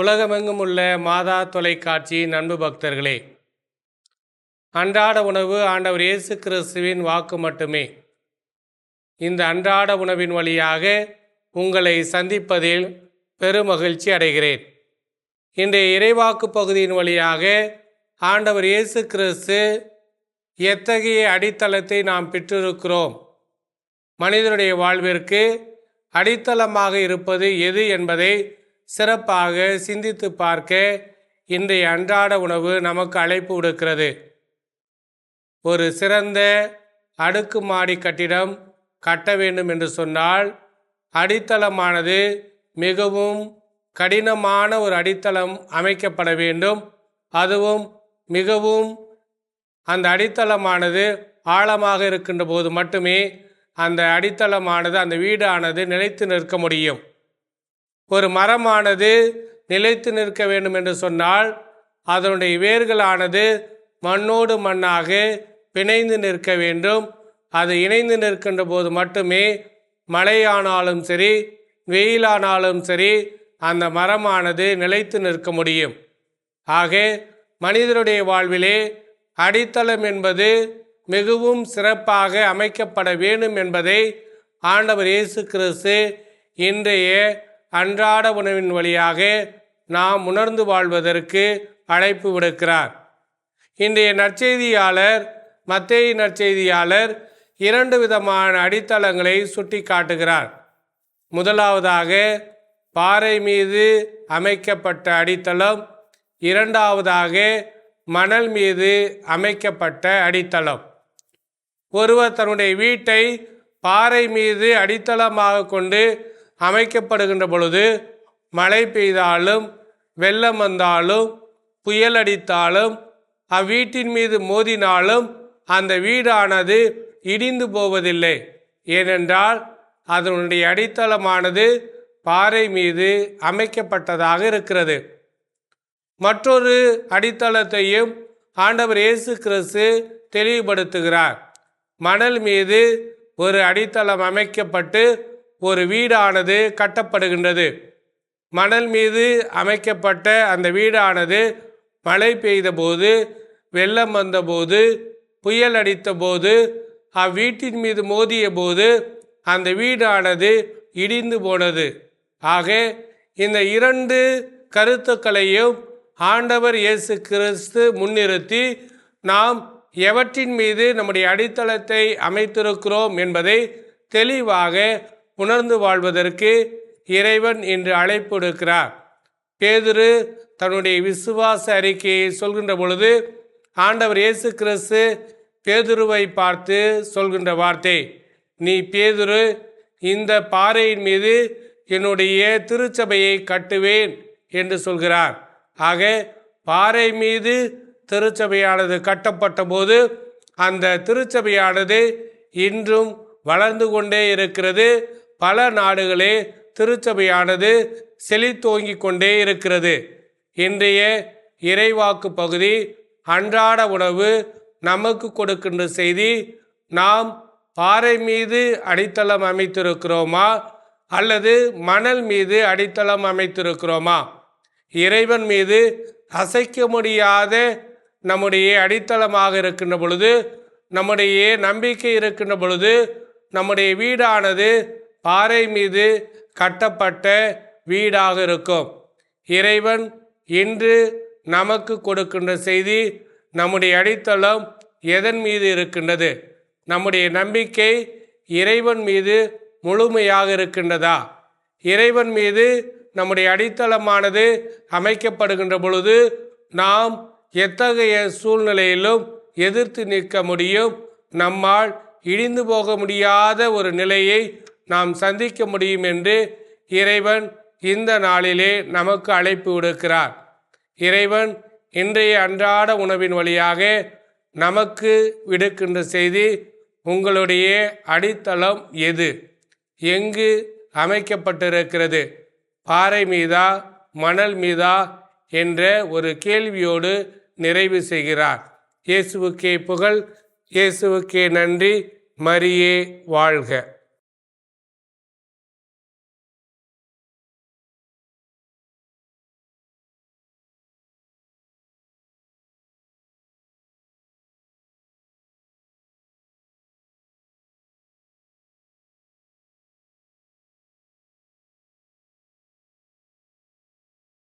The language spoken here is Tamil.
உலகமெங்கும் உள்ள மாதா தொலைக்காட்சி நண்பு பக்தர்களே அன்றாட உணவு ஆண்டவர் இயேசு கிறிஸ்துவின் வாக்கு மட்டுமே. இந்த அன்றாட உணவின் வழியாக உங்களை சந்திப்பதில் பெருமகிழ்ச்சி அடைகிறேன். இன்றைய இறைவாக்கு பகுதியின் வழியாக ஆண்டவர் இயேசு கிறிஸ்து எத்தகைய அடித்தளத்தை நாம் பெற்றிருக்கிறோம்? மனிதனுடைய வாழ்விற்கு அடித்தளமாக இருப்பது எது என்பதை சிறப்பாக சிந்தித்து பார்க்க இன்றைய அன்றாட உணவு நமக்கு அழைப்பு விடுக்கிறது. ஒரு சிறந்த அடுக்குமாடி கட்டிடம் கட்ட வேண்டும் என்று சொன்னால் அடித்தளமானது மிகவும் கடினமான ஒரு அடித்தளம் அமைக்கப்பட வேண்டும். அதுவும் மிகவும் அந்த அடித்தளமானது ஆழமாக இருக்கின்ற போது மட்டுமே அந்த அடித்தளமானது அந்த வீடானது நிலைத்து நிற்க முடியும். ஒரு மரமானது நிலைத்து நிற்க வேண்டும் என்று சொன்னால் அதனுடைய வேர்களானது மண்ணோடு மண்ணாக பிணைந்து நிற்க வேண்டும். அது இணைந்து நிற்கின்ற போது மட்டுமே மழையானாலும் சரி வெயிலானாலும் சரி அந்த மரமானது நிலைத்து நிற்க முடியும். ஆக மனிதனுடைய வாழ்விலே அடித்தளம் என்பது மிகவும் சிறப்பாக அமைக்கப்பட வேண்டும் என்பதை ஆண்டவர் இயேசு கிறிஸ்து இன்றைய அன்றாட உணவின் வழியாக நாம் உணர்ந்து வாழ்வதற்கு அழைப்பு விடுக்கிறார். இன்றைய நற்செய்தியாளர் மத்திய நற்செய்தியாளர் இரண்டு விதமான அடித்தளங்களை சுட்டி காட்டுகிறார் முதலாவதாக பாறை மீது அமைக்கப்பட்ட அடித்தளம் இரண்டாவதாக மணல் மீது அமைக்கப்பட்ட அடித்தளம். ஒருவர் தன்னுடைய வீட்டை பாறை மீது அடித்தளமாக கொண்டு அமைக்கப்படுகின்ற பொழுது மழை பெய்தாலும் வெள்ளம் வந்தாலும் புயல் அடித்தாலும் அவ்வீட்டின் மீது மோதினாலும் அந்த வீடானது இடிந்து போவதில்லை. ஏனென்றால் அதனுடைய அடித்தளமானது பாறை மீது அமைக்கப்பட்டதாக இருக்கிறது. மற்றொரு அடித்தளத்தையும் ஆண்டவர் இயேசு கிறிஸ்து தெளிவுபடுத்துகிறார். மணல் மீது ஒரு அடித்தளம் அமைக்கப்பட்டு ஒரு வீடானது கட்டப்படுகின்றது. மணல் மீது அமைக்கப்பட்ட அந்த வீடானது மழை பெய்தபோது வெள்ளம் வந்தபோது புயல் அடித்தபோது அவ்வீட்டின் மீது மோதிய போது அந்த வீடானது இடிந்து போனது. ஆக இந்த இரண்டு கருத்துக்களையும் ஆண்டவர் இயேசு கிறிஸ்து முன்னிறுத்தி நாம் எவற்றின் மீது நம்முடைய அடித்தளத்தை அமைத்திருக்கிறோம் என்பதை தெளிவாக உணர்ந்து வாழ்வதற்கு இறைவன் இன்று அழைப்பு எடுக்கிறார் பேதுரு தன்னுடைய விசுவாச அறிக்கையை சொல்கின்ற பொழுது ஆண்டவர் இயேசு கிறிஸ்து பேதுருவை பார்த்து சொல்கின்ற வார்த்தை நீ பேதுரு இந்த பாறையின் மீது என்னுடைய திருச்சபையை கட்டுவேன் என்று சொல்கிறார். ஆக பாறை மீது திருச்சபையானது கட்டப்பட்ட போது அந்த திருச்சபையானது இன்றும் வளர்ந்து கொண்டே இருக்கிறது. பல நாடுகளே திருச்சபையானது செழித்தோங்கிக் கொண்டே இருக்கிறது. இன்றைய இறைவாக்கு பகுதி அன்றாட உணவு நமக்கு கொடுக்கின்ற செய்தி நாம் பாறை மீது அடித்தளம் அமைத்திருக்கிறோமா அல்லது மணல் மீது அடித்தளம் அமைத்திருக்கிறோமா? இறைவன் மீது அசைக்க முடியாத நம்முடைய அடித்தளமாக இருக்கின்ற பொழுது நம்முடைய நம்பிக்கை இருக்கின்ற பொழுது நம்முடைய வீடானது பாறை மீது கட்டப்பட்ட வீடாக இருக்கும். இறைவன் இன்று நமக்கு கொடுக்கின்ற செய்தி நம்முடைய அடித்தளம் எதன் மீது இருக்கின்றது? நம்முடைய நம்பிக்கை இறைவன் மீது முழுமையாக இருக்கின்றதா? இறைவன் மீது நம்முடைய அடித்தளமானது அமைக்கப்படுகின்ற பொழுது நாம் எத்தகைய சூழ்நிலையிலும் எதிர்த்து நிற்க முடியும்? நம்மால் இழிந்து போக முடியாத ஒரு நிலையை நாம் சந்திக்க முடியும் என்று இறைவன் இந்த நாளிலே நமக்கு அழைப்பு விடுக்கிறார். இறைவன் இன்றைய அன்றாட உணவின் வழியாக நமக்கு விடுக்கின்ற செய்தி உங்களுடைய அடித்தளம் எது? எங்கு அமைக்கப்பட்டிருக்கிறது? பாறை மீதா மணல் மீதா என்ற ஒரு கேள்வியோடு நிறைவு செய்கிறார். இயேசுவுக்கே புகழ் இயேசுவுக்கே நன்றி மரியே வாழ்க.